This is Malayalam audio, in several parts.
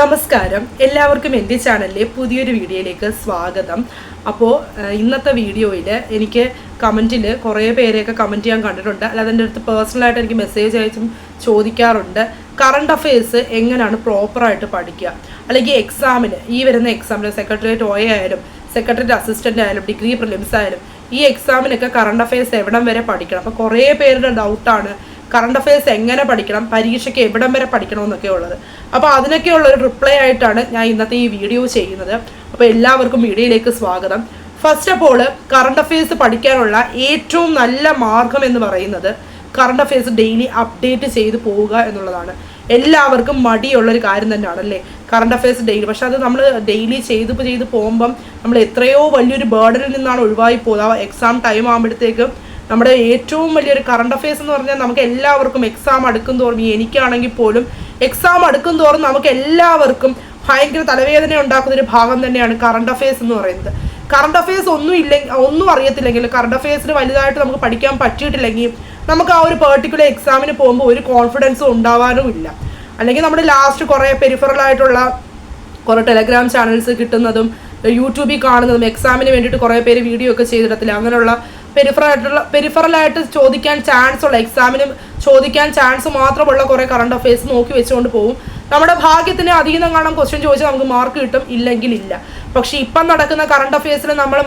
നമസ്കാരം. എല്ലാവർക്കും എന്റെ ചാനലിലെ പുതിയൊരു വീഡിയോയിലേക്ക് സ്വാഗതം. അപ്പോൾ ഇന്നത്തെ വീഡിയോയിൽ എനിക്ക് കമന്റിൽ കുറേ പേരെയൊക്കെ കമന്റ് ചെയ്യാൻ കണ്ടിട്ടുണ്ട്. അല്ലാതെ എന്റെ അടുത്ത് പേഴ്സണലായിട്ട് എനിക്ക് മെസ്സേജ് അയച്ചും ചോദിക്കാറുണ്ട്. കറണ്ട് അഫയേഴ്സ് എങ്ങനെയാണ് പ്രോപ്പറായിട്ട് പഠിക്കുക? അല്ലെങ്കിൽ എക്സാമിന് ഈ വരുന്ന എക്സാമിന് സെക്രട്ടേറിയറ്റ് ഒ ആയാലും സെക്രട്ടറിയേറ്റ് അസിസ്റ്റന്റ് ആയാലും ഡിഗ്രി പ്രിലിംസ് ആയാലും ഈ എക്സാമിനൊക്കെ കറണ്ട് അഫയേഴ്സ് എവിടം വരെ പഠിക്കണം? അപ്പോൾ കുറേ പേരുടെ ഡൗട്ടാണ് കറണ്ട് അഫയേഴ്സ് എങ്ങനെ പഠിക്കണം പരീക്ഷയ്ക്ക് എവിടം വരെ പഠിക്കണം എന്നൊക്കെ ഉള്ളത്. അപ്പോൾ അതിനൊക്കെയുള്ള ഒരു റിപ്ലൈ ആയിട്ടാണ് ഞാൻ ഇന്നത്തെ ഈ വീഡിയോ ചെയ്യുന്നത്. അപ്പോൾ എല്ലാവർക്കും വീഡിയോയിലേക്ക് സ്വാഗതം. First of all current affairs പഠിക്കാനുള്ള ഏറ്റവും നല്ല മാർഗം എന്ന് പറയുന്നത് കറണ്ട് അഫയേഴ്സ് ഡെയിലി അപ്ഡേറ്റ് ചെയ്ത് പോവുക എന്നുള്ളതാണ്. എല്ലാവർക്കും മടിയുള്ളൊരു കാര്യം തന്നെയാണ് അല്ലേ കറണ്ട് അഫയേഴ്സ് ഡെയിലി പക്ഷെ അത് നമ്മൾ ഡെയിലി ചെയ്ത് ചെയ്ത് പോകുമ്പം നമ്മൾ എത്രയോ വലിയൊരു ബേർഡനിൽ നിന്നാണ് ഒഴിവായി പോകുക എക്സാം ടൈം ആകുമ്പോഴത്തേക്കും നമ്മുടെ ഏറ്റവും വലിയൊരു കറണ്ട് അഫയേഴ്സ് എന്ന് പറഞ്ഞാൽ നമുക്ക് എല്ലാവർക്കും എക്സാം അടുക്കും തോറും എനിക്കാണെങ്കിൽ പോലും എക്സാം അടുക്കും തോറും നമുക്ക് എല്ലാവർക്കും ഭയങ്കര തലവേദന ഉണ്ടാക്കുന്ന ഒരു ഭാഗം തന്നെയാണ് കറണ്ട് അഫയേഴ്സ് എന്ന് പറയുന്നത്. കറണ്ട് അഫയേഴ്സ് ഒന്നും ഇല്ലെങ്കിൽ ഒന്നും അറിയത്തില്ലെങ്കിൽ കറണ്ട് അഫയേഴ്സിന് വലുതായിട്ട് നമുക്ക് പഠിക്കാൻ പറ്റിയിട്ടില്ലെങ്കിൽ നമുക്ക് ആ ഒരു പെർട്ടിക്കുലർ എക്സാമിന് പോകുമ്പോൾ ഒരു കോൺഫിഡൻസും ഉണ്ടാവാനും ഇല്ല. അല്ലെങ്കിൽ നമ്മുടെ ലാസ്റ്റ് കുറേ പെരിഫറൽ ആയിട്ടുള്ള കുറേ ടെലഗ്രാം ചാനൽസ് കിട്ടുന്നതും യൂട്യൂബിൽ കാണുന്നതും എക്സാമിന് വേണ്ടിയിട്ട് കുറേ പേര് വീഡിയോ ഒക്കെ ചെയ്തിടത്തില്ല. അങ്ങനെയുള്ള പെരിഫറൽ ആയിട്ട് ചോദിക്കാൻ ചാൻസ് ഉള്ള എക്സാമിന് ചോദിക്കാൻ ചാൻസ് മാത്രമുള്ള കുറേ കറണ്ട് അഫയേഴ്സ് നോക്കി വെച്ചുകൊണ്ട് പോകും നമ്മുടെ ഭാഗ്യത്തിന് അധികം കാണാൻ ക്വസ്റ്റ്യൻ ചോദിച്ചാൽ നമുക്ക് മാർക്ക് കിട്ടും ഇല്ലെങ്കിൽ ഇല്ല. പക്ഷേ ഇപ്പം നടക്കുന്ന കറണ്ട് അഫയേഴ്സിൽ നമ്മൾ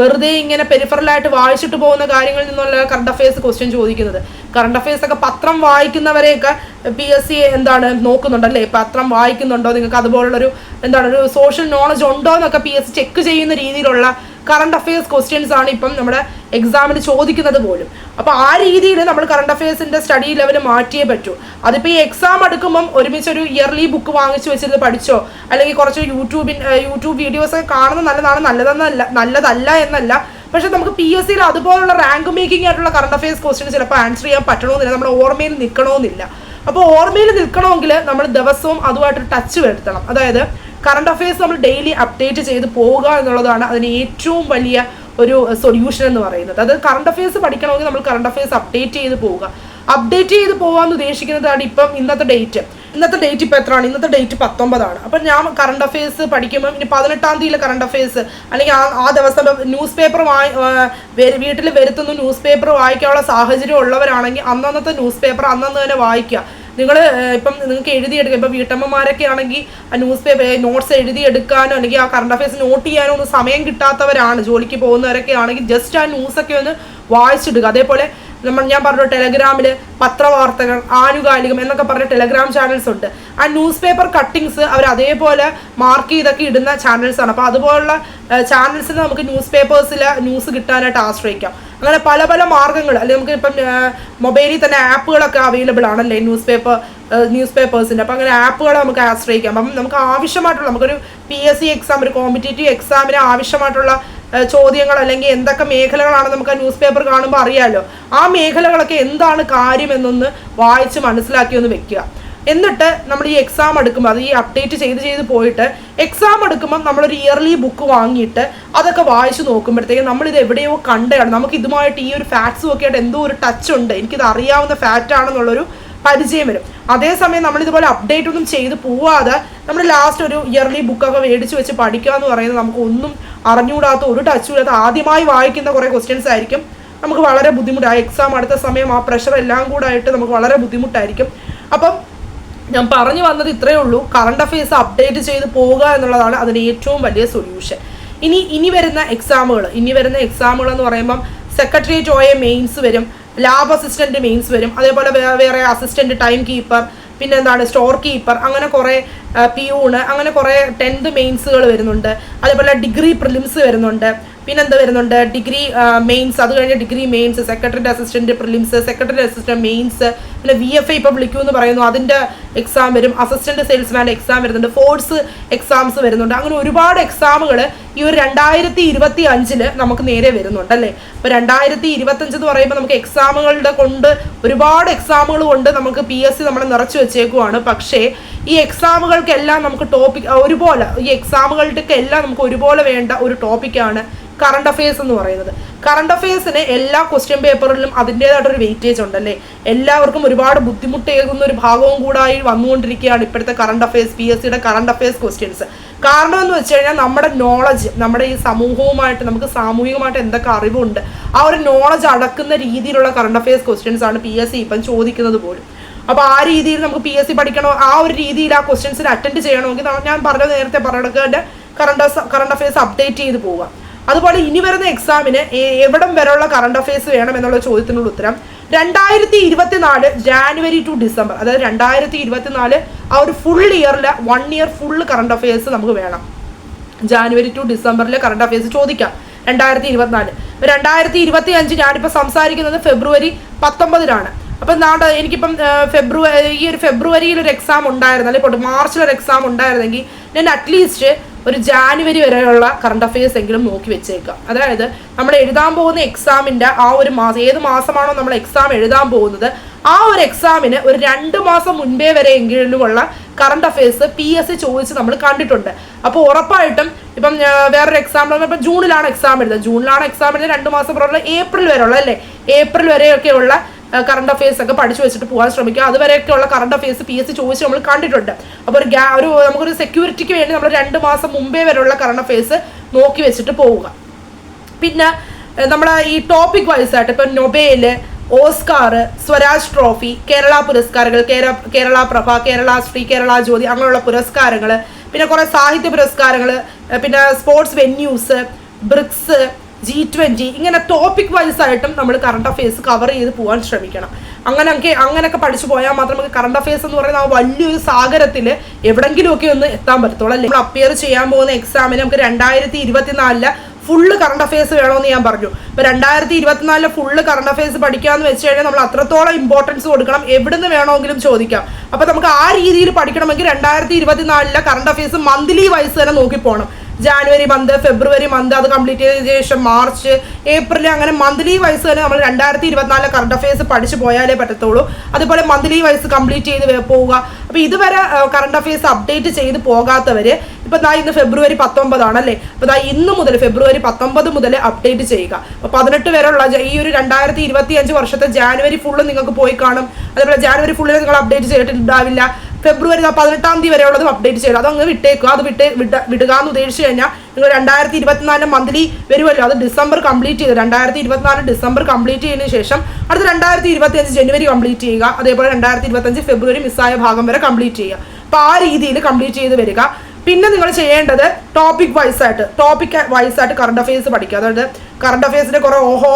വെറുതെ ഇങ്ങനെ പെരിഫറലായിട്ട് വായിച്ചിട്ട് പോകുന്ന കാര്യങ്ങളിൽ നിന്നുള്ള കറണ്ട് അഫയേഴ്സ് ക്വസ്റ്റ്യൻ ചോദിക്കുന്നത്. കറണ്ട് അഫയേഴ്സ് ഒക്കെ പത്രം വായിക്കുന്നവരെയൊക്കെ പി എസ് സി എന്താണ് നോക്കുന്നുണ്ടല്ലേ? പത്രം വായിക്കുന്നുണ്ടോ? നിങ്ങൾക്ക് അതുപോലുള്ളൊരു എന്താണ് ഒരു സോഷ്യൽ നോളജ് ഉണ്ടോ എന്നൊക്കെ പി എസ് സി ചെക്ക് ചെയ്യുന്ന രീതിയിലുള്ള കറണ്ട് അഫയേഴ്സ് ക്വസ്റ്റ്യൻസ് ആണ് ഇപ്പം നമ്മുടെ എക്സാമിന് ചോദിക്കുന്നത് പോലും. അപ്പോൾ ആ രീതിയിൽ നമ്മൾ കറണ്ട് അഫയേഴ്സിന്റെ സ്റ്റഡി ലെവൽ മാറ്റിയേ പറ്റൂ. അതിപ്പോൾ ഈ എക്സാം എടുക്കുമ്പം ഒരുമിച്ച് ഒരു ഇയർലി ബുക്ക് വാങ്ങിച്ചു വെച്ചിരുന്ന് പഠിച്ചോ അല്ലെങ്കിൽ കുറച്ച് യൂട്യൂബിൻ യൂട്യൂബ് വീഡിയോസ് ഒക്കെ കാണുന്നത് നല്ലതാണ് നല്ലതെന്നല്ല നല്ലതല്ല എന്നല്ല. പക്ഷെ നമുക്ക് പി എസ് സിയിൽ അതുപോലുള്ള റാങ്ക് മേക്കിംഗ് ആയിട്ടുള്ള കറണ്ട് അഫയേഴ്സ് ക്വസ്റ്റ്യൻ ചിലപ്പോൾ ആൻസർ ചെയ്യാൻ പറ്റണമെന്നില്ല നമ്മുടെ ഓർമ്മയിൽ നിൽക്കണമെന്നില്ല അപ്പോൾ ഓർമ്മയിൽ നിൽക്കണമെങ്കിൽ നമ്മൾ ദിവസവും അതുമായിട്ടൊരു ടച്ച് വരുത്തണം. അതായത് കറണ്ട് അഫയേഴ്സ് നമ്മൾ ഡെയിലി അപ്ഡേറ്റ് ചെയ്ത് പോവുക എന്നുള്ളതാണ് അതിന് ഏറ്റവും വലിയ ഒരു സൊല്യൂഷൻ എന്ന് പറയുന്നത്. അത് കറണ്ട് അഫയേഴ്സ് പഠിക്കണമെങ്കിൽ നമ്മൾ കറണ്ട് അഫയേഴ്സ് അപ്ഡേറ്റ് ചെയ്ത് പോവുക. അപ്ഡേറ്റ് ചെയ്ത് പോകാമെന്ന് ഉദ്ദേശിക്കുന്നതാണ് ഇപ്പം ഇന്നത്തെ ഡേറ്റ് ഇന്നത്തെ ഡേറ്റ് ഇപ്പം എത്രയാണ്? ഇന്നത്തെ ഡേറ്റ് പത്തൊമ്പതാണ്. അപ്പം ഞാൻ കറണ്ട് അഫയേഴ്സ് പഠിക്കുമ്പോൾ ഇനി പതിനെട്ടാം തീയതിയിലെ കറണ്ട് അഫയേഴ്സ് അല്ലെങ്കിൽ ആ ആ ദിവസം ന്യൂസ് പേപ്പർ വായി വീട്ടിൽ വരുത്തുന്ന ന്യൂസ് പേപ്പർ വായിക്കാനുള്ള സാഹചര്യം ഉള്ളവരാണെങ്കിൽ അന്നന്നത്തെ ന്യൂസ് പേപ്പർ അന്നന്ന് തന്നെ വായിക്കുക. നിങ്ങൾ ഇപ്പം നിങ്ങൾക്ക് എഴുതിയെടുക്കാം. ഇപ്പം വീട്ടമ്മമാരൊക്കെ ആണെങ്കിൽ ആ ന്യൂസ് പേപ്പർ നോട്ട്സ് എഴുതിയെടുക്കാനോ അല്ലെങ്കിൽ ആ കറണ്ട് അഫയേഴ്സ് നോട്ട് ചെയ്യാനോ ഒന്നും സമയം കിട്ടാത്തവരാണ്. ജോലിക്ക് പോകുന്നവരൊക്കെ ആണെങ്കിൽ ജസ്റ്റ് ആ ന്യൂസൊക്കെ ഒന്ന് വായിച്ചിടുക. അതേപോലെ നമ്മൾ ഞാൻ പറഞ്ഞു ടെലഗ്രാമിൽ പത്രവാർത്തകൾ ആനുകാലികം എന്നൊക്കെ പറഞ്ഞ ടെലഗ്രാം ചാനൽസ് ഉണ്ട്. ആ ന്യൂസ് പേപ്പർ കട്ടിങ്സ് അവർ അതേപോലെ മാർക്ക് ചെയ്തൊക്കെ ഇടുന്ന ചാനൽസ് ആണ്. അപ്പോൾ അതുപോലുള്ള ചാനൽസിൽ നമുക്ക് ന്യൂസ് പേപ്പേഴ്സിൽ ന്യൂസ് കിട്ടാനായിട്ട് ആശ്രയിക്കാം. അങ്ങനെ പല പല മാർഗങ്ങൾ അല്ലെങ്കിൽ നമുക്ക് ഇപ്പം മൊബൈലിൽ തന്നെ ആപ്പുകളൊക്കെ അവൈലബിൾ ആണല്ലേ ന്യൂസ് പേപ്പർ ന്യൂസ് പേപ്പേഴ്സിന്റെ അപ്പം അങ്ങനെ ആപ്പുകൾ നമുക്ക് ആശ്രയിക്കാം. അപ്പം നമുക്ക് ആവശ്യമായിട്ടുള്ള നമുക്കൊരു പി എസ് സി എക്സാം ഒരു കോമ്പറ്റേറ്റീവ് എക്സാമിന് ആവശ്യമായിട്ടുള്ള ചോദ്യങ്ങൾ അല്ലെങ്കിൽ എന്തൊക്കെ മേഖലകളാണ് നമുക്ക് ആ ന്യൂസ് പേപ്പർ കാണുമ്പോൾ അറിയാമല്ലോ ആ മേഖലകളൊക്കെ എന്താണ് കാര്യമെന്നൊന്ന് വായിച്ച് മനസ്സിലാക്കി ഒന്ന് വെക്കുക. എന്നിട്ട് നമ്മൾ ഈ എക്സാം എടുക്കുമ്പോൾ അത് ഈ അപ്ഡേറ്റ് ചെയ്ത് ചെയ്ത് പോയിട്ട് എക്സാം എടുക്കുമ്പോൾ നമ്മളൊരു ഇയർലി ബുക്ക് വാങ്ങിയിട്ട് അതൊക്കെ വായിച്ച് നോക്കുമ്പോഴത്തേക്കും നമ്മളിത് എവിടെയോ കണ്ടതാണ്. നമുക്ക് ഇതുമായിട്ട് ഈ ഒരു ഫാക്ട്സും ഒക്കെ ആയിട്ട് എന്തോ ഒരു ടച്ച് ഉണ്ട്. എനിക്കിത് അറിയാവുന്ന ഫാക്റ്റ് ആണെന്നുള്ളൊരു പരിചയം വരും. അതേസമയം നമ്മളിതുപോലെ അപ്ഡേറ്റ് ഒന്നും ചെയ്ത് പോവാതെ നമ്മൾ ലാസ്റ്റ് ഒരു ഇയർലി ബുക്കൊക്കെ മേടിച്ച് വെച്ച് പഠിക്കുക എന്ന് പറയുന്നത് നമുക്ക് ഒന്നും അറിഞ്ഞുകൂടാത്ത ഒരു ടച്ചും ഇല്ലാത്ത ആദ്യമായി വായിക്കുന്ന കുറേ ക്വസ്റ്റ്യൻസ് ആയിരിക്കും. നമുക്ക് വളരെ ബുദ്ധിമുട്ടാണ് എക്സാം അടുത്ത സമയം ആ പ്രഷർ എല്ലാം കൂടെ ആയിട്ട് നമുക്ക് വളരെ ബുദ്ധിമുട്ടായിരിക്കും. അപ്പം ഞാൻ പറഞ്ഞു വന്നത് ഇത്രയേ ഉള്ളൂ. കറണ്ട് അഫയേഴ്സ് അപ്ഡേറ്റ് ചെയ്ത് പോവുക എന്നുള്ളതാണ് അതിന് ഏറ്റവും വലിയ സൊല്യൂഷൻ ഇനി ഇനി വരുന്ന എക്സാമുകൾ ഇനി വരുന്ന എക്സാമുകൾ എന്ന് പറയുമ്പം സെക്രട്ടേറിയറ്റ് ഓയ മെയിൻസ് വരും. ലാബ് അസിസ്റ്റന്റ് മെയിൻസ് വരും. അതേപോലെ വേറെ അസിസ്റ്റന്റ് ടൈം കീപ്പർ പിന്നെ എന്താണ് സ്റ്റോർ കീപ്പർ അങ്ങനെ കുറേ പിയൂണ് അങ്ങനെ കുറേ ടെൻത്ത് മെയിൻസുകൾ വരുന്നുണ്ട്. അതേപോലെ ഡിഗ്രി പ്രിലിംസ് വരുന്നുണ്ട്. പിന്നെന്ത് വരുന്നുണ്ട്? ഡിഗ്രി മെയിൻസ് അത് കഴിഞ്ഞ് degree mains secretary assistant prelims secretary assistant mains പിന്നെ വി എഫ് ഐ ഇപ്പോൾ വിളിക്കുമെന്ന് പറയുന്നു. അതിന്റെ എക്സാം വരും. അസിസ്റ്റന്റ് സെയിൽസ്മാന്റെ എക്സാം വരുന്നുണ്ട്. ഫോഴ്സ് എക്സാംസ് വരുന്നുണ്ട്. അങ്ങനെ ഒരുപാട് എക്സാമുകൾ ഈ ഒരു രണ്ടായിരത്തി ഇരുപത്തി അഞ്ചിൽ നമുക്ക് നേരെ വരുന്നുണ്ട് അല്ലേ? അപ്പോൾ രണ്ടായിരത്തി ഇരുപത്തഞ്ച് എന്ന് പറയുമ്പോൾ നമുക്ക് എക്സാമുകളുടെ കൊണ്ട് ഒരുപാട് എക്സാമുകൾ കൊണ്ട് നമുക്ക് പി എസ് സി നമ്മളെ നിറച്ചു വെച്ചേക്കുവാണ്. പക്ഷേ ഈ എക്സാമുകൾക്കെല്ലാം നമുക്ക് ടോപ്പിക് ഒരുപോലെ ഈ എക്സാമുകൾക്കെല്ലാം എല്ലാം നമുക്ക് ഒരുപോലെ വേണ്ട ഒരു ടോപ്പിക്കാണ് കറണ്ട് അഫയേഴ്സ് എന്ന് പറയുന്നത്. കറണ്ട് അഫയേഴ്സിന് എല്ലാ ക്വസ്റ്റ്യൻ പേപ്പറിലും അതിന്റെതായിട്ടൊരു വെയിറ്റേജ് ഉണ്ടല്ലേ? എല്ലാവർക്കും ഒരുപാട് ബുദ്ധിമുട്ടേകുന്ന ഒരു ഭാഗവും കൂടായി വന്നുകൊണ്ടിരിക്കുകയാണ് ഇപ്പോഴത്തെ കറണ്ട് അഫയേഴ്സ് പി എസ് സിയുടെ കറണ്ട് അഫയേഴ്സ് ക്വസ്റ്റ്യൻസ് കാരണം എന്ന് വെച്ച് കഴിഞ്ഞാൽ നമ്മുടെ നോളജ് നമ്മുടെ ഈ സമൂഹവുമായിട്ട് നമുക്ക് സാമൂഹികമായിട്ട് എന്തൊക്കെ അറിവുണ്ട് ആ ഒരു നോളജ് അടക്കുന്ന രീതിയിലുള്ള കറണ്ട് അഫയേഴ്സ് ക്വസ്റ്റ്യൻസ് ആണ് പി എസ് സി ഇപ്പം ചോദിക്കുന്നത് പോലും. അപ്പോൾ ആ രീതിയിൽ നമുക്ക് പി എസ് സി പഠിക്കണോ? ആ ഒരു രീതിയിൽ ആ ക്വസ്റ്റ്യൻസിന് അറ്റൻഡ് ചെയ്യണമെങ്കിൽ ഞാൻ പറഞ്ഞത് നേരത്തെ പറഞ്ഞ കറണ്ട് കറണ്ട് അഫയേഴ്സ് അപ്ഡേറ്റ് ചെയ്ത് പോവുക. അതുപോലെ ഇനി വരുന്ന എക്സാമിന് എവിടം വരെയുള്ള കറണ്ട് അഫയേഴ്സ് വേണം എന്നുള്ള ചോദ്യത്തിനുള്ള ഉത്തരം രണ്ടായിരത്തി ഇരുപത്തിനാല് ജാനുവരി ടു ഡിസംബർ അതായത് രണ്ടായിരത്തി ഇരുപത്തിനാല് ആ ഒരു ഫുൾ ഇയറിൽ one year full current affairs നമുക്ക് വേണം. ജാനുവരി ടു ഡിസംബറിലെ കറണ്ട് അഫയേഴ്സ് ചോദിക്കാം. രണ്ടായിരത്തി ഇരുപത്തിനാല് രണ്ടായിരത്തി ഇരുപത്തി അഞ്ച് ഞാനിപ്പോൾ സംസാരിക്കുന്നത് ഫെബ്രുവരി പത്തൊമ്പതിനാണ്. അപ്പം നാട് എനിക്കിപ്പം ഫെബ്രുവരി ഈ ഒരു ഫെബ്രുവരിയിൽ ഒരു എക്സാം ഉണ്ടായിരുന്നു അല്ലെങ്കിൽ മാർച്ചിൽ ഒരു എക്സാം ഉണ്ടായിരുന്നെങ്കിൽ ഞാൻ അറ്റ്ലീസ്റ്റ് ഒരു ജാനുവരി വരെയുള്ള കറണ്ട് അഫയേഴ്സ് എങ്കിലും നോക്കി വെച്ചേക്കാം അതായത് നമ്മൾ എഴുതാൻ പോകുന്ന എക്സാമിന്റെ ആ ഒരു മാസം ഏത് മാസമാണോ നമ്മൾ എക്സാം എഴുതാൻ പോകുന്നത് ആ ഒരു എക്സാമിന് ഒരു രണ്ട് മാസം മുൻപേ വരെ എങ്കിലുമുള്ള current affairs P S C ചോദിച്ച് നമ്മൾ കണ്ടിട്ടുണ്ട്. അപ്പോൾ ഉറപ്പായിട്ടും ഇപ്പം വേറൊരു എക്സാമ്പിൾ ഇപ്പം ജൂണിലാണ് എക്സാം എഴുതുന്നത് ജൂണിലാണ് എക്സാം എഴുതുന്നത് രണ്ട് മാസം പുറമുള്ള ഏപ്രിൽ വരെയുള്ള അല്ലേ? ഏപ്രിൽ വരെയൊക്കെയുള്ള കറണ്ട് അഫയേഴ്സ് ഒക്കെ പഠിച്ചു വെച്ചിട്ട് പോകാൻ ശ്രമിക്കുക അതുവരെയൊക്കെയുള്ള current affairs P S C ചോദിച്ച് നമ്മൾ കണ്ടിട്ടുണ്ട്. അപ്പോൾ ഒരു ഗ്യാ ഒരു നമുക്കൊരു സെക്യൂരിറ്റിക്ക് വേണ്ടി നമ്മൾ രണ്ട് മാസം മുമ്പേ വരെയുള്ള കറണ്ട് അഫയേഴ്സ് നോക്കി വെച്ചിട്ട് പോവുക. പിന്നെ നമ്മൾ ഈ ടോപ്പിക് വൈസ് ആയിട്ട് ഇപ്പം Nobel Oscar Swaraj trophy Kerala പുരസ്കാരങ്ങൾ കേര കേരള പ്രഭ കേരള ശ്രീ കേരള ജ്യോതി അങ്ങനെയുള്ള പുരസ്കാരങ്ങൾ പിന്നെ കുറേ സാഹിത്യ പുരസ്കാരങ്ങൾ പിന്നെ sports venues BRICS G twenty ഇങ്ങനെ ടോപ്പിക് വൈസ് ആയിട്ടും നമ്മൾ കറണ്ട് അഫയേഴ്സ് കവർ ചെയ്ത് പോകാൻ ശ്രമിക്കണം. അങ്ങനെയൊക്കെ അങ്ങനെയൊക്കെ പഠിച്ചു പോയാൽ മാത്രം നമുക്ക് കറണ്ട് അഫയേഴ്സ് എന്ന് പറയുന്ന ആ വലിയൊരു സാഗരത്തിൽ എവിടെങ്കിലുമൊക്കെ ഒന്ന് എത്താൻ പറ്റത്തുള്ളൂ. അല്ലേ? നമ്മൾ അപ്പിയർ ചെയ്യാൻ പോകുന്ന എക്സാമിന് നമുക്ക് രണ്ടായിരത്തി ഇരുപത്തിനാലിൽ ഫുള്ള് കറണ്ട് അഫയേഴ്സ് വേണമെന്ന് ഞാൻ പറഞ്ഞു. ഇപ്പൊ രണ്ടായിരത്തി ഇരുപത്തിനാലിലെ ഫുള്ള് കറണ്ട് അഫയേഴ്സ് പഠിക്കാന്ന് വെച്ച് കഴിഞ്ഞാൽ നമ്മൾ അത്രത്തോളം ഇമ്പോർട്ടൻസ് കൊടുക്കണം. എവിടുന്ന് വേണമെങ്കിലും ചോദിക്കാം. അപ്പോൾ നമുക്ക് ആ രീതിയിൽ പഠിക്കണമെങ്കിൽ രണ്ടായിരത്തി ഇരുപത്തിനാലിലെ കറണ്ട് അഫയേഴ്സ് മന്ത്ലി വൈസ് തന്നെ നോക്കി പോകണം ജാനുവരി മന്ത് ഫെബ്രുവരി മന്ത് അത് കംപ്ലീറ്റ് ചെയ്ത ശേഷം മാർച്ച് ഏപ്രിൽ അങ്ങനെ മന്ത്ലി വൈസ് തന്നെ നമ്മൾ രണ്ടായിരത്തി ഇരുപത്തിനാലിലെ കറണ്ട് അഫയേഴ്സ് പഠിച്ചു പോയാലേ പറ്റത്തുള്ളൂ. അതുപോലെ മന്ത്ലി വൈസ് കംപ്ലീറ്റ് ചെയ്ത് പോവുക. അപ്പോൾ ഇതുവരെ കറണ്ട് അഫയേഴ്സ് അപ്ഡേറ്റ് ചെയ്ത് പോകാത്തവർ ഇപ്പോൾ ദാ ഇന്ന് ഫെബ്രുവരി പത്തൊമ്പതാണ് അല്ലേ അപ്പോൾ ദാ ഇന്ന് മുതൽ ഫെബ്രുവരി പത്തൊമ്പത് മുതൽ അപ്ഡേറ്റ് ചെയ്യുക. അപ്പോൾ പതിനെട്ട് വരെയുള്ള ഈ ഒരു രണ്ടായിരത്തി ഇരുപത്തി അഞ്ച് വർഷത്തെ ജാനുവരി ഫുള്ള് നിങ്ങൾക്ക് പോയി കാണും. അതുപോലെ ജാനുവരി ഫുള്ളിൽ നിങ്ങൾ അപ്ഡേറ്റ് ചെയ്തിട്ടുണ്ടാവില്ല. ഫെബ്രുവരി പതിനെട്ടാം തീയതി വരെയുള്ളത് അപ്ഡേറ്റ് ചെയ്യുക അതങ്ങ് വിട്ടേക്കുക. അത് വിട്ട് വിട വിടുക എന്ന് ഉദ്ദേശിച്ച് കഴിഞ്ഞാൽ നിങ്ങൾ രണ്ടായിരത്തി ഇരുപത്തിനാല് മന്ത്ലി വരുമല്ലോ. അത് ഡിസംബർ കംപ്ലീറ്റ് ചെയ്ത് രണ്ടായിരത്തി ഇരുപത്തിനാല് ഡിസംബർ കംപ്ലീറ്റ് ചെയ്തതിന് ശേഷം അടുത്ത രണ്ടായിരത്തി ഇരുപത്തി അഞ്ച് ജനുവരി കംപ്ലീറ്റ് ചെയ്യുക. അതേപോലെ രണ്ടായിരത്തി ഇരുപത്തഞ്ച് ഫെബ്രുവരി മിസ്സായ ഭാഗം വരെ കംപ്ലീറ്റ് ചെയ്യുക. അപ്പോൾ ആ രീതിയിൽ കംപ്ലീറ്റ് ചെയ്ത് വരിക. പിന്നെ നിങ്ങൾ ചെയ്യേണ്ടത് ടോപ്പിക് വൈസ് ആയിട്ട് ടോപ്പിക് വൈസ് ആയിട്ട് കറണ്ട് അഫയേഴ്സ് പഠിക്കുക. അതായത് കറണ്ട് അഫയേഴ്സിന്റെ കുറേ ഓഹോ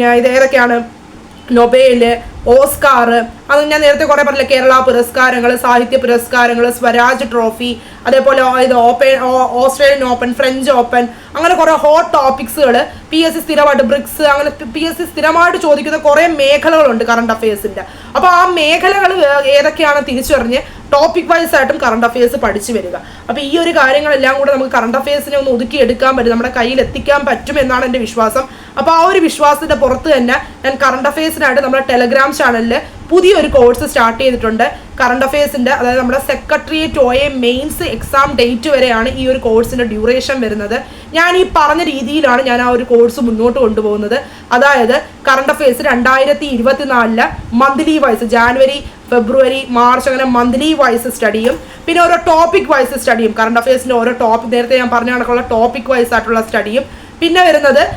ഞാൻ ഇത് ഏതൊക്കെയാണ്? Nobel Oscar. അത് ഞാൻ നേരത്തെ കുറേ പറഞ്ഞില്ല കേരള പുരസ്കാരങ്ങൾ സാഹിത്യ പുരസ്കാരങ്ങൾ സ്വരാജ് ട്രോഫി അതേപോലെ ഇത് open Australian open French open അങ്ങനെ കുറേ ഹോട്ട് ടോപ്പിക്സുകൾ പി എസ് സി സ്ഥിരമായിട്ട് ബ്രിക്സ് അങ്ങനെ പി എസ് സി സ്ഥിരമായിട്ട് ചോദിക്കുന്ന കുറേ മേഖലകളുണ്ട് കറണ്ട് അഫയേഴ്സിന്റെ അപ്പോൾ ആ മേഖലകൾ ഏതൊക്കെയാണ് തിരിച്ചറിഞ്ഞ് ടോപ്പിക് വൈസ് ആയിട്ടും കറണ്ട് അഫയേഴ്സ് പഠിച്ചു വരിക. അപ്പോൾ ഈ ഒരു കാര്യങ്ങളെല്ലാം കൂടെ നമുക്ക് കറണ്ട് അഫയേഴ്സിനെ ഒന്ന് ഒതുക്കി എടുക്കാൻ പറ്റും നമ്മുടെ കയ്യിൽ എത്തിക്കാൻ പറ്റും എന്നാണ് എന്റെ വിശ്വാസം. അപ്പോൾ ആ ഒരു വിശ്വാസത്തിന്റെ പുറത്ത് തന്നെ ഞാൻ കറണ്ട് അഫയേഴ്സിനായിട്ട് നമ്മുടെ ടെലഗ്രാം ചാനലിൽ പുതിയൊരു കോഴ്സ് സ്റ്റാർട്ട് ചെയ്തിട്ടുണ്ട്. കറണ്ട് അഫയേഴ്സിന്റെ അതായത് നമ്മുടെ secretariat O A mains exam date വരെയാണ് ഈ ഒരു കോഴ്സിന്റെ ഡ്യൂറേഷൻ വരുന്നത്. ഞാൻ ഈ പറഞ്ഞ രീതിയിലാണ് ഞാൻ ആ ഒരു കോഴ്സ് മുന്നോട്ട് കൊണ്ടുപോകുന്നത്. അതായത് കറണ്ട് അഫയേഴ്സ് രണ്ടായിരത്തി ഇരുപത്തിനാലിൽ monthly wise January February March അങ്ങനെ മന്ത്ലി വൈസ് സ്റ്റഡിയും പിന്നെ ഓരോ ടോപ്പിക് വൈസ് സ്റ്റഡിയും കറണ്ട് അഫയേഴ്സിന്റെ ഓരോ ടോപ്പിക് നേരത്തെ ഞാൻ പറഞ്ഞ കണക്കുള്ള ടോപ്പിക് വൈസ് ആയിട്ടുള്ള സ്റ്റഡിയും പിന്നെ വരുന്നത്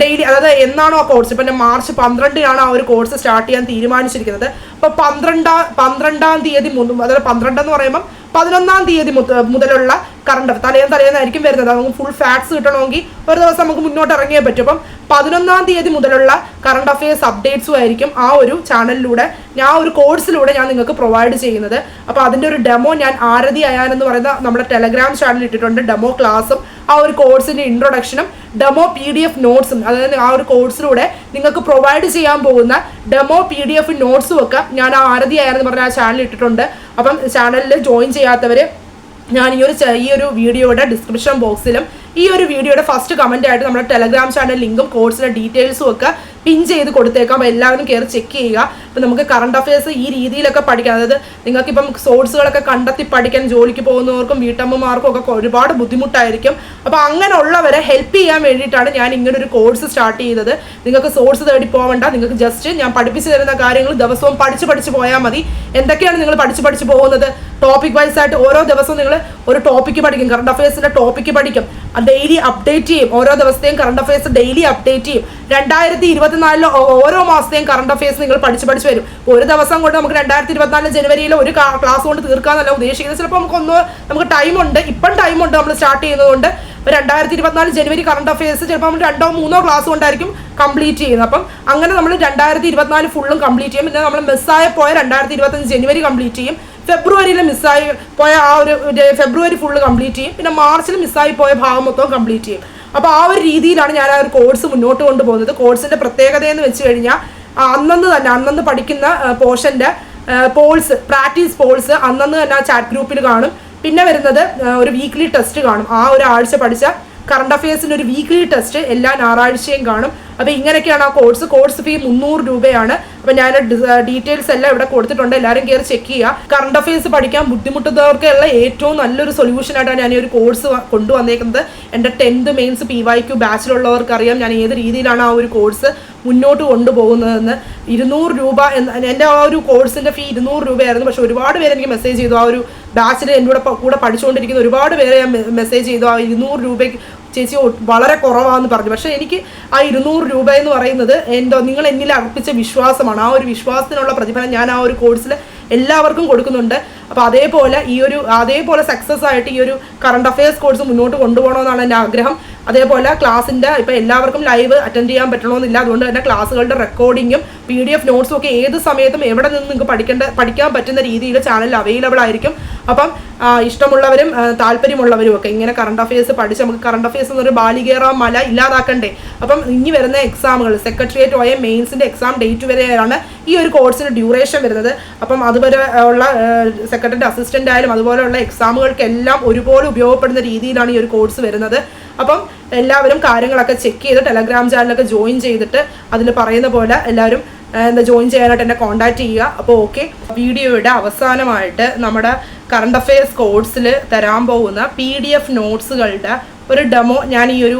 ഡെയിലി അതായത് എന്നാണോ ആ കോഴ്സ് ഇപ്പം മാർച്ച് പന്ത്രണ്ടിനാണ് ആ ഒരു കോഴ്സ് സ്റ്റാർട്ട് ചെയ്യാൻ തീരുമാനിച്ചിരിക്കുന്നത്. അപ്പോൾ പന്ത്രണ്ടാം പന്ത്രണ്ടാം തീയതി മുതൽ അതായത് പന്ത്രണ്ടെന്ന് പറയുമ്പം പതിനൊന്നാം തീയതി മുത- മുതലുള്ള കറണ്ട് തലേന്ന് തലേന്നായിരിക്കും വരുന്നത്. നമുക്ക് ഫുൾ ഫാക്ട്സ് കിട്ടണമെങ്കിൽ ഒരു ദിവസം നമുക്ക് മുന്നോട്ട് ഇറങ്ങിയേ പറ്റും. അപ്പം പതിനൊന്നാം തീയതി മുതലുള്ള കറണ്ട് അഫയേഴ്സ് അപ്ഡേറ്റ്സും ആയിരിക്കും ആ ഒരു ചാനലിലൂടെ ഞാൻ ഒരു കോഴ്സിലൂടെ ഞാൻ നിങ്ങൾക്ക് പ്രൊവൈഡ് ചെയ്യുന്നത്. അപ്പോൾ അതിന്റെ ഒരു ഡെമോ ഞാൻ ആരതി അയാൻ എന്ന് പറയുന്ന നമ്മുടെ ടെലഗ്രാം ചാനൽ ഇട്ടിട്ടുണ്ട്. ഡെമോ ക്ലാസ്സും ആ ഒരു കോഴ്സിന്റെ ഇൻട്രൊഡക്ഷനും ഡെമോ പി ഡി എഫ് നോട്ട്സും അതായത് ആ ഒരു കോഴ്സിലൂടെ നിങ്ങൾക്ക് പ്രൊവൈഡ് ചെയ്യാൻ പോകുന്ന ഡെമോ പി ഡി എഫ് നോട്ട്സും ഒക്കെ ഞാൻ ആരതി ആയിരുന്നു പറഞ്ഞ ആ ചാനൽ ഇട്ടിട്ടുണ്ട്. അപ്പം ചാനലിൽ ജോയിൻ ചെയ്യാത്തവർ ഞാൻ ഈ ഒരു ഈ ഒരു വീഡിയോയുടെ ഡിസ്ക്രിപ്ഷൻ ബോക്സിലും ഈ ഒരു വീഡിയോയുടെ ഫസ്റ്റ് കമന്റ് ആയിട്ട് നമ്മുടെ ടെലഗ്രാം ചാനൽ ലിങ്കും കോഴ്സിന്റെ ഡീറ്റെയിൽസും ഒക്കെ പിൻ ചെയ്ത് കൊടുത്തേക്കാം. അപ്പോൾ എല്ലാവരും കയറി ചെക്ക് ചെയ്യുക. അപ്പോൾ നമുക്ക് കറണ്ട് അഫയേഴ്സ് ഈ രീതിയിലൊക്കെ പഠിക്കാം. അതായത് നിങ്ങൾക്കിപ്പം സോഴ്സുകളൊക്കെ കണ്ടെത്തി പഠിക്കാൻ ജോലിക്ക് പോകുന്നവർക്കും വീട്ടമ്മമാർക്കും ഒക്കെ ഒരുപാട് ബുദ്ധിമുട്ടായിരിക്കും. അപ്പോൾ അങ്ങനെയുള്ളവരെ ഹെൽപ്പ് ചെയ്യാൻ വേണ്ടിയിട്ടാണ് ഞാൻ ഇങ്ങനെ ഒരു കോഴ്സ് സ്റ്റാർട്ട് ചെയ്തത്. നിങ്ങൾക്ക് സോഴ്സ് തേടി പോകണ്ട നിങ്ങൾക്ക് ജസ്റ്റ് ഞാൻ പഠിപ്പിച്ചു തരുന്ന കാര്യങ്ങൾ ദിവസവും പഠിച്ച് പഠിച്ച് പോയാൽ മതി. എന്തൊക്കെയാണ് നിങ്ങൾ പഠിച്ച് പഠിച്ച് പോകുന്നത്? ടോപ്പിക് വൈസ് ആയിട്ട് ഓരോ ദിവസവും നിങ്ങൾ ഒരു ടോപ്പിക്ക് പഠിക്കും. കറണ്ട് അഫയേഴ്സിന്റെ ടോപ്പിക്ക് പഠിക്കും. ഡെയിലി അപ്ഡേറ്റ് ചെയ്യും. ഓരോ ദിവസത്തെയും കറണ്ട് അഫയേഴ്സ് ഡെയിലി അപ്ഡേറ്റ് ചെയ്യും. രണ്ടായിരത്തി ഇരുപത്തിനാലിലെ ഓരോ മാസത്തെയും കറണ്ട് അഫയേഴ്സ് നിങ്ങൾ പഠിച്ച് പഠിച്ച് വരും. ഒരു ദിവസം കൊണ്ട് നമുക്ക് രണ്ടായിരത്തി ഇരുപത്തിനാല് ജനുവരിയിൽ ഒരു ക്ലാസ് കൊണ്ട് തീർക്കാന്നല്ല ഉദ്ദേശിക്കുന്നത്. ചിലപ്പോൾ നമുക്ക് ഒന്ന് നമുക്ക് ടൈമുണ്ട് ഇപ്പം ടൈമുണ്ട് നമ്മൾ സ്റ്റാർട്ട് ചെയ്യുന്നതുകൊണ്ട്. അപ്പോൾ രണ്ടായിരത്തി ഇരുപത്തിനാല് ജനുവരി കറണ്ട് അഫയേഴ്സ് ചിലപ്പോൾ നമ്മൾ രണ്ടോ മൂന്നോ ക്ലാസ് കൊണ്ടായിരിക്കും കംപ്ലീറ്റ് ചെയ്യുന്നത്. അപ്പം അങ്ങനെ നമ്മൾ രണ്ടായിരത്തി ഇരുപത്തിനാല് ഫുള്ളും കംപ്ലീറ്റ് ചെയ്യും. പിന്നെ നമ്മൾ മിസ്സായ പോയ രണ്ടായിരത്തി ഇരുപത്തഞ്ച് ജനുവരി കംപ്ലീറ്റ് ചെയ്യും. ഫെബ്രുവരിയിൽ മിസ്സായി പോയ ആ ഒരു ഫെബ്രുവരി ഫുള്ള് കംപ്ലീറ്റ് ചെയ്യും. പിന്നെ മാർച്ചിൽ മിസ്സായി പോയ ഭാഗം മൊത്തം കംപ്ലീറ്റ് ചെയ്യും. അപ്പോൾ ആ ഒരു രീതിയിലാണ് ഞാൻ ആ ഒരു കോഴ്സ് മുന്നോട്ട് കൊണ്ടുപോകുന്നത്. കോഴ്സിന്റെ പ്രത്യേകത എന്ന് വെച്ച് കഴിഞ്ഞാൽ അന്നന്ന് തന്നെ അന്നന്ന് പഠിക്കുന്ന പോർഷന്റെ പോൾസ് പ്രാക്ടീസ് പോൾസ് അന്നന്ന് തന്നെ ആ ചാറ്റ് ഗ്രൂപ്പിൽ കാണും. പിന്നെ വരുന്നത് ഒരു വീക്ക്ലി ടെസ്റ്റ് കാണും. ആ ഒരു ആഴ്ച പഠിച്ച കറണ്ട് അഫയേഴ്സിന്റെ ഒരു വീക്ക്ലി ടെസ്റ്റ് എല്ലാ ഞായറാഴ്ചയും കാണും. അപ്പോൾ ഇങ്ങനെയൊക്കെയാണ് ആ കോഴ്സ് കോഴ്സ് ഫീ മുന്നൂറ് രൂപയാണ്. അപ്പോൾ ഞാൻ ഡീറ്റെയിൽസ് എല്ലാം ഇവിടെ കൊടുത്തിട്ടുണ്ട്. എല്ലാവരും കയറി ചെക്ക് ചെയ്യുക. കറണ്ട് അഫയേഴ്സ് പഠിക്കാൻ ബുദ്ധിമുട്ടുന്നവർക്കുള്ള ഏറ്റവും നല്ലൊരു സൊല്യൂഷൻ ആയിട്ടാണ് ഞാൻ ഈ ഒരു കോഴ്സ് കൊണ്ടുവന്നേക്കുന്നത്. എന്റെ tenth mains P Y Q ബാച്ചിലുള്ളവർക്ക് അറിയാം ഞാൻ ഏത് രീതിയിലാണ് ആ ഒരു കോഴ്സ് മുന്നോട്ട് കൊണ്ടുപോകുന്നതെന്ന്. ഇരുന്നൂറ് രൂപ എന്ന എന്റെ ആ ഒരു കോഴ്സിന്റെ ഫീ ഇരുന്നൂറ് രൂപയായിരുന്നു. പക്ഷെ ഒരുപാട് പേര് എനിക്ക് മെസ്സേജ് ചെയ്തു. ആ ഒരു ബാച്ചിൽ എന്റെ കൂടെ കൂടെ പഠിച്ചുകൊണ്ടിരിക്കുന്ന ഒരുപാട് പേരെ ഞാൻ മെസ്സേജ് ചെയ്തു. ആ ഇരുന്നൂറ് രൂപയ്ക്ക് ചേച്ചി വളരെ കുറവാന്ന് പറഞ്ഞു. പക്ഷേ എനിക്ക് ആ ഇരുന്നൂറ് രൂപ എന്ന് പറയുന്നത് എന്തോ നിങ്ങൾ എന്നിൽ അർപ്പിച്ച വിശ്വാസമാണ്. ആ ഒരു വിശ്വാസത്തിനുള്ള പ്രതിഫലം ഞാൻ ആ ഒരു കോഴ്സിൽ എല്ലാവർക്കും കൊടുക്കുന്നുണ്ട്. അപ്പോൾ അതേപോലെ ഈ ഒരു അതേപോലെ സക്സസ് ആയിട്ട് ഈ ഒരു കറണ്ട് അഫയേഴ്സ് കോഴ്സ് മുന്നോട്ട് കൊണ്ടുപോകണമെന്നാണ് എന്റെ ആഗ്രഹം. അതേപോലെ ക്ലാസ്സിന്റെ ഇപ്പോൾ എല്ലാവർക്കും ലൈവ് അറ്റൻഡ് ചെയ്യാൻ പറ്റണമെന്നില്ല. അതുകൊണ്ട് തന്നെ ക്ലാസ്സുകളുടെ റെക്കോർഡിങ്ങും പി ഡി എഫ് നോട്ട്സും ഒക്കെ ഏത് സമയത്തും എവിടെ നിന്ന് നിങ്ങൾക്ക് പഠിക്കേണ്ട പഠിക്കാൻ പറ്റുന്ന രീതിയിൽ ചാനലിൽ അവൈലബിൾ ആയിരിക്കും. അപ്പം ഇഷ്ടമുള്ളവരും താല്പര്യമുള്ളവരും ഒക്കെ ഇങ്ങനെ കറണ്ട് അഫയേഴ്സ് പഠിച്ച് നമുക്ക് കറണ്ട് അഫയേഴ്സ് എന്നൊരു ബാലികേറ മല ഇല്ലാതാക്കണ്ടേ. അപ്പം ഇനി വരുന്ന എക്സാമുകൾ സെക്രട്ടേറിയറ്റ് ഓയ മെയിൻസിന്റെ എക്സാം ഡേറ്റ് വരെയാണ് ഈ ഒരു കോഴ്സിന് ഡ്യൂറേഷൻ വരുന്നത്. അപ്പം അതുവരെ ഉള്ള സെക്രട്ടറി അസിസ്റ്റന്റ് ആയാലും അതുപോലെയുള്ള എക്സാമുകൾക്കെല്ലാം ഒരുപോലെ ഉപയോഗപ്പെടുന്ന രീതിയിലാണ് ഈ ഒരു കോഴ്സ് വരുന്നത്. അപ്പം എല്ലാവരും കാര്യങ്ങളൊക്കെ ചെക്ക് ചെയ്ത് ടെലഗ്രാം ചാനലൊക്കെ ജോയിൻ ചെയ്തിട്ട് അതിൽ പറയുന്ന പോലെ എല്ലാവരും എന്താ ജോയിൻ ചെയ്യാനായിട്ട് എന്നെ കോൺടാക്റ്റ് ചെയ്യുക. അപ്പോൾ ഓക്കെ വീഡിയോയുടെ അവസാനമായിട്ട് നമ്മുടെ കറണ്ട് അഫയേഴ്സ് കോഴ്സിൽ തരാൻ പോകുന്ന പി ഡി എഫ് നോട്ട്സുകളുടെ ഒരു ഡെമോ ഞാൻ ഈ ഒരു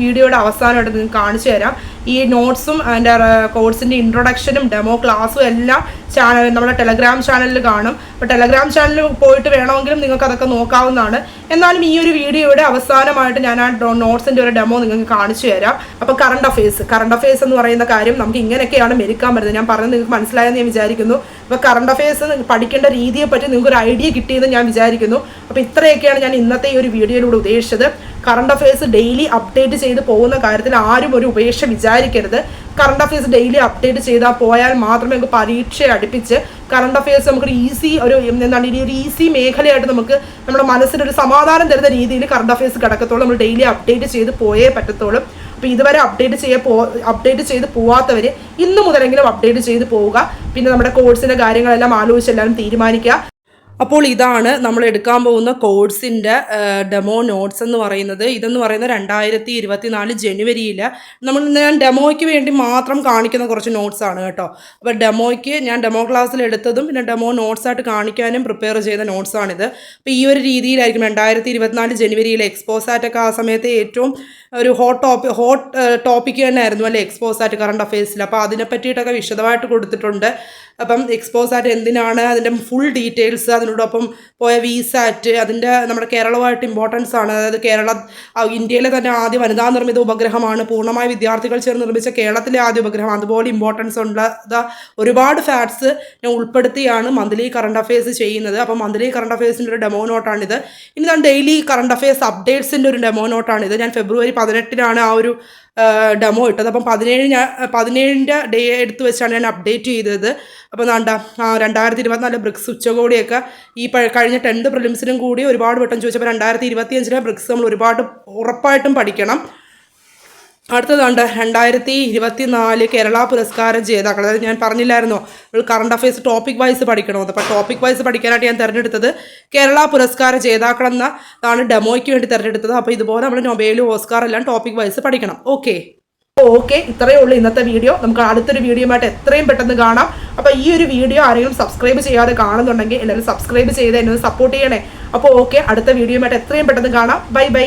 വീഡിയോയുടെ അവസാനമായിട്ട് നിങ്ങൾക്ക് കാണിച്ചു തരാം. ഈ നോട്ട്സും അതിന്റെ കോഴ്സിന്റെ ഇൻട്രൊഡക്ഷനും ഡെമോ ക്ലാസ്സും എല്ലാം ചാനൽ നമ്മുടെ ടെലഗ്രാം ചാനലിൽ കാണും. അപ്പോൾ ടെലഗ്രാം ചാനലിൽ പോയിട്ട് വേണമെങ്കിലും നിങ്ങൾക്ക് അതൊക്കെ നോക്കാവുന്നതാണ്. എന്നാലും ഈ ഒരു വീഡിയോയുടെ അവസാനമായിട്ട് ഞാൻ ആ നോട്ട്സിന്റെ ഒരു ഡെമോ നിങ്ങൾക്ക് കാണിച്ചു തരാം. അപ്പോൾ കറണ്ട് അഫയേഴ്സ് കറണ്ട് അഫയേഴ്സ് എന്ന് പറയുന്ന കാര്യം നമുക്ക് ഇങ്ങനെയൊക്കെയാണ് മെരുക്കാൻ പറ്റുന്നത്. ഞാൻ പറഞ്ഞത് നിങ്ങൾക്ക് മനസ്സിലായെന്ന് ഞാൻ വിചാരിക്കുന്നു. അപ്പോൾ കറണ്ട് അഫയേഴ്സ് പഠിക്കേണ്ട രീതിയെ പറ്റി നിങ്ങൾക്ക് ഒരു ഐഡിയ കിട്ടിയെന്ന് ഞാൻ വിചാരിക്കുന്നു. അപ്പോൾ ഇത്രയൊക്കെയാണ് ഞാൻ ഇന്നത്തെ ഈ ഒരു വീഡിയോയിലൂടെ ഉദ്ദേശിച്ചത്. കറണ്ട് അഫയേഴ്സ് ഡെയിലി അപ്ഡേറ്റ് ചെയ്ത് പോകുന്ന കാര്യത്തിൽ ആരും ഒരു ഉപേക്ഷ വിചാരിക്കരുത്. കറണ്ട് അഫയേഴ്സ് ഡെയിലി അപ്ഡേറ്റ് ചെയ്താൽ പോയാൽ മാത്രമേ നമുക്ക് പരീക്ഷ അടുപ്പിച്ച് കറണ്ട് അഫയേഴ്സ് നമുക്കൊരു ഈസി ഒരു എന്താണ് ഈ ഒരു ഈസി മേഖലയായിട്ട് നമുക്ക് നമ്മുടെ മനസ്സിനൊരു സമാധാനം തരുന്ന രീതിയിൽ കറണ്ട് അഫയേഴ്സ് കിടക്കത്തുള്ളൂ നമ്മൾ ഡെയിലി അപ്ഡേറ്റ് ചെയ്ത് പോയേ പറ്റത്തുള്ളൂ. അപ്പോൾ ഇതുവരെ അപ്ഡേറ്റ് ചെയ്യാൻ പോ അപ്ഡേറ്റ് ചെയ്ത് പോവാത്തവർ ഇന്ന് മുതലെങ്കിലും അപ്ഡേറ്റ് ചെയ്ത് പോവുക. പിന്നെ നമ്മുടെ കോഴ്സിന്റെ കാര്യങ്ങളെല്ലാം ആലോചിച്ച് എല്ലാവരും തീരുമാനിക്കുക. അപ്പോൾ ഇതാണ് നമ്മൾ എടുക്കാൻ പോകുന്ന കോഴ്സിന്റെ ഡെമോ നോട്ട്സ് എന്ന് പറയുന്നത്. ഇതെന്ന് പറയുന്നത് രണ്ടായിരത്തി ഇരുപത്തിനാല് ജനുവരിയിൽ നമ്മൾ ഞാൻ ഡെമോയ്ക്ക് വേണ്ടി മാത്രം കാണിക്കുന്ന കുറച്ച് നോട്ട്സ് ആണ് കേട്ടോ. അപ്പോൾ ഡെമോയ്ക്ക് ഞാൻ ഡെമോ ക്ലാസ്സിൽ എടുത്തതും പിന്നെ ഡെമോ നോട്ട്സ് ആയിട്ട് കാണിക്കാനും പ്രിപ്പയർ ചെയ്ത നോട്ട്സ് ആണിത്. അപ്പോൾ ഈ ഒരു രീതിയിലായിരിക്കും രണ്ടായിരത്തി ഇരുപത്തിനാല് ജനുവരിയിൽ എക്സ്പോസാറ്റൊക്കെ ആ സമയത്ത് ഏറ്റവും ഒരു ഹോട്ട് ടോപ്പിക് ഹോട്ട് ടോപ്പിക്ക് തന്നെ ആയിരുന്നു അല്ലേ എക്സ്പോസാറ്റ് കറണ്ട് അഫയേഴ്സിൽ അപ്പോൾ അതിനെ പറ്റിയിട്ടൊക്കെ വിശദമായിട്ട് കൊടുത്തിട്ടുണ്ട്. അപ്പം എക്സ്പോസാറ്റ് എന്തിനാണ് അതിന്റെ ഫുൾ ഡീറ്റെയിൽസ് അതിനോടൊപ്പം പോയ വിസാറ്റ് അതിന്റെ നമ്മുടെ കേരളമായിട്ട് ഇമ്പോർട്ടൻസ് ആണ്. അതായത് കേരള ഇന്ത്യയിലെ തന്നെ ആദ്യ വനിതാ നിർമ്മിത ഉപഗ്രഹമാണ്. പൂർണമായി വിദ്യാർത്ഥികൾ ചേർന്ന് നിർമ്മിച്ച കേരളത്തിലെ ആദ്യ ഉപഗ്രഹം. അതുപോലെ ഇമ്പോർട്ടൻസ് ഉള്ളത് ഒരുപാട് ഫാക്ട്സ് ഞാൻ ഉൾപ്പെടുത്തിയാണ് മന്ത്ലി കറണ്ട് അഫയേഴ്സ് ചെയ്യുന്നത്. അപ്പോൾ മന്ത്ലി കറണ്ട് അഫയേഴ്സിന്റെ ഒരു ഡെമോ നോട്ടാണിത് ഇനി ഞാൻ ഡെയിലി കറണ്ട് അഫയേഴ്സ് അപ്ഡേറ്റ്സിന്റെ ഒരു ഡെമോ നോട്ടാണിത് ഞാൻ ഫെബ്രുവരി പതിനെട്ടിനാണ് ആ ഒരു ഡെമോ ഇട്ടത്. അപ്പം പതിനേഴ് ഞാൻ പതിനേഴിന്റെ ഡേ എടുത്ത് വെച്ചാണ് ഞാൻ അപ്ഡേറ്റ് ചെയ്തത്. അപ്പോൾ നാണ്ട രണ്ടായിരത്തി ഇരുപത്തിനാല് ബ്രിക്സ് ഉച്ചകോടിയൊക്കെ ഈ കഴിഞ്ഞ ടെൻത്ത് പ്രിലിംസിനും കൂടി ഒരുപാട് വട്ടം ചോദിച്ചപ്പോൾ രണ്ടായിരത്തി ഇരുപത്തി അഞ്ചിലെ ബ്രിക്സ് നമ്മൾ ഒരുപാട് ഉറപ്പായിട്ടും പഠിക്കണം. അടുത്തതുണ്ട് രണ്ടായിരത്തി ഇരുപത്തി നാല് കേരള പുരസ്കാര ജേതാക്കൾ. അതായത് ഞാൻ പറഞ്ഞില്ലായിരുന്നോ നമ്മൾ കറണ്ട് അഫയേഴ്സ് ടോപ്പിക് വൈസ് പഠിക്കണമെന്ന് അപ്പോൾ ടോപ്പിക് വൈസ് പഠിക്കാനായിട്ട് ഞാൻ തിരഞ്ഞെടുത്തത് കേരള പുരസ്കാര ജേതാക്കളെന്നതാണ് ഡെമോയ്ക്ക് വേണ്ടി തിരഞ്ഞെടുത്തത്. അപ്പോൾ ഇതുപോലെ നമ്മൾ നൊബേലും ഓസ്കാർ എല്ലാം ടോപ്പിക് വൈസ് പഠിക്കണം. ഓക്കെ ഓക്കെ ഇത്രയേ ഉള്ളൂ ഇന്നത്തെ വീഡിയോ നമുക്ക് അടുത്തൊരു വീഡിയോയുമായിട്ട് എത്രയും പെട്ടെന്ന് കാണാം. അപ്പോൾ ഈ ഒരു വീഡിയോ ആരെങ്കിലും സബ്സ്ക്രൈബ് ചെയ്യാതെ കാണുന്നുണ്ടെങ്കിൽ എല്ലാവരും സബ്സ്ക്രൈബ് ചെയ്ത് എന്നെ സപ്പോർട്ട് ചെയ്യണേ. അപ്പോൾ ഓക്കെ അടുത്ത വീഡിയോയുമായിട്ട് എത്രയും പെട്ടെന്ന് കാണാം. Bye bye